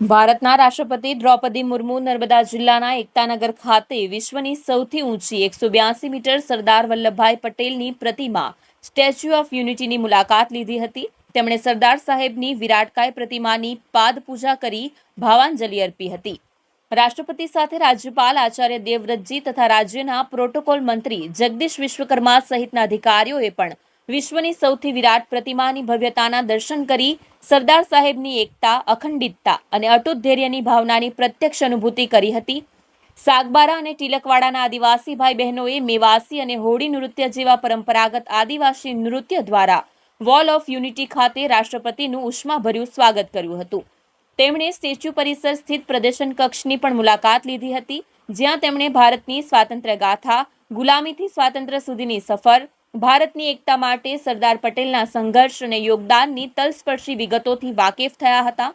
ભારતના રાષ્ટ્રપતિ દ્રૌપદી મુર્મુ નર્મદા જિલ્લાના એકતાનગર ખાતે વિશ્વની સૌથી ઊંચી એકસો બ્યાસી મીટર સરદાર વલ્લભભાઈ પટેલની પ્રતિમા સ્ટેચ્યુ ઓફ યુનિટીની મુલાકાત લીધી હતી. તેમણે સરદાર સાહેબની વિરાટકાય પ્રતિમાની પાદ પૂજા કરી ભાવાંજલિ અર્પી હતી. રાષ્ટ્રપતિ સાથે રાજ્યપાલ આચાર્ય દેવવ્રતજી તથા રાજ્યના પ્રોટોકોલ મંત્રી જગદીશ વિશ્વકર્મા સહિતના અધિકારીઓએ પણ વિશ્વની સૌથી વિરાટ પ્રતિમાની ભવ્યતાના દર્શન કરી સરદાર સાહેબની એકતા, અખંડિતતા અને અટૂટ ધૈર્યની ભાવનાની પ્રત્યક્ષ અનુભૂતિ કરી હતી. સાગબારા અને ટીલકવાડાના આદિવાસી ભાઈ બહેનોએ મેવાસી અને હોડી નૃત્ય જેવા પરંપરાગત આદિવાસી નૃત્ય દ્વારા વોલ ઓફ યુનિટી ખાતે રાષ્ટ્રપતિનું ઉષ્માભર્યું સ્વાગત કર્યું હતું. તેમણે સ્ટેચ્યુ પરિસર સ્થિત પ્રદર્શન કક્ષની પણ મુલાકાત લીધી હતી, જ્યાં તેમણે ભારતની સ્વાતંત્ર્ય ગાથા ગુલામીથી સ્વાતંત્ર્ય સુધીની સફર ભારતની એકતા માટે સરદાર પટેલના સંઘર્ષ અને યોગદાનની તલસ્પર્શી વિગતોથી વાકેફ થયા હતા.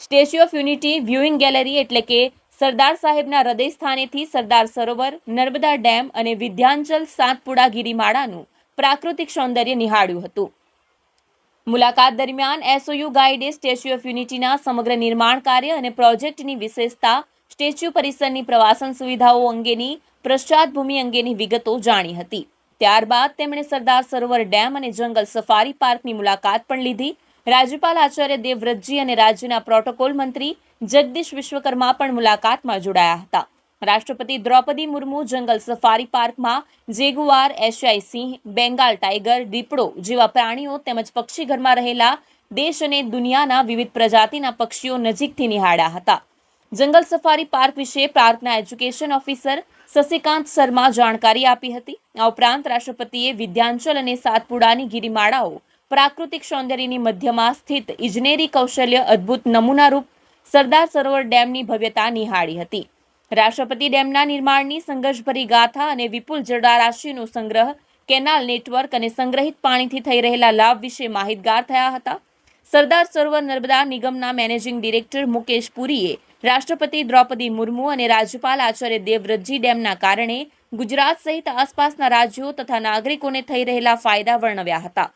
Statue of unity viewing gallery એટલે કે સરદાર સાહેબના હૃદય સ્થાનેથી સરદાર સરોવર, નર્મદા ડેમ અને વિધ્યાંચલ સાતપુડા ગિરિમાળાનું પ્રાકૃતિક સૌંદર્ય નિહાળ્યું હતું. મુલાકાત દરમિયાન એસઓયુ ગાઈડે સ્ટેચ્યુ ઓફ યુનિટીના સમગ્ર નિર્માણ કાર્ય અને પ્રોજેક્ટની વિશેષતા, સ્ટેચ્યુ પરિસરની પ્રવાસન સુવિધાઓ અંગેની પશ્ચાદભૂમિ અંગેની વિગતો જાણી હતી. ત્યારબાદ તેમણે સરદાર સરોવર ડેમ અને જંગલ સફારી પાર્કની મુલાકાત પણ લીધી. રાજ્યપાલ આચાર્ય દેવવ્રતજી અને રાજ્યના પ્રોટોકોલ મંત્રી જગદીશ વિશ્વકર્મા પણ મુલાકાતમાં જોડાયા હતા. રાષ્ટ્રપતિ દ્રૌપદી મુર્મુ જંગલ સફારી પાર્કમાં જેગુઆર, એશિયાઈ સિંહ, બેંગાલ ટાઈગર, દીપડો જેવા પ્રાણીઓ તેમજ પક્ષીઘરમાં રહેલા દેશ અને દુનિયાના વિવિધ પ્રજાતિના પક્ષીઓ નજીકથી નિહાળ્યા હતા. જંગલ સફારી પાર્ક વિશે પાર્કના એજ્યુકેશન ઓફિસર શશિકાંત શર્મા જાણકારી આપી હતી. આ ઉપરાંત રાષ્ટ્રપતિએ વિદ્યાંચલ અને સાતપુડાની ગિરિમાળાઓ, પ્રાકૃતિક સૌંદર્યની મધ્યમાં સ્થિત ઇજનેરી કૌશલ્ય અદ્ભુત નમૂનારૂપ સરદાર સરોવર ડેમની ભવ્યતા નિહાળી હતી. રાષ્ટ્રપતિ ડેમના નિર્માણની સંઘર્ષભરી ગાથા અને વિપુલ જળરાશિનો સંગ્રહ, કેનાલ નેટવર્ક અને સંગ્રહિત પાણીથી થઈ રહેલા લાભ વિશે માહિતગાર થયા હતા. સરદાર સરોવર નર્મદા નિગમના મેનેજિંગ ડિરેક્ટર મુકેશ પુરીએ રાષ્ટ્રપતિ દ્રૌપદી મુર્મુ અને રાજ્યપાલ આચાર્ય દેવવ્રતજી ડેમના કારણે ગુજરાત સહિત આસપાસના રાજ્યો તથા નાગરિકોને થઈ રહેલા ફાયદા વર્ણવ્યા હતા.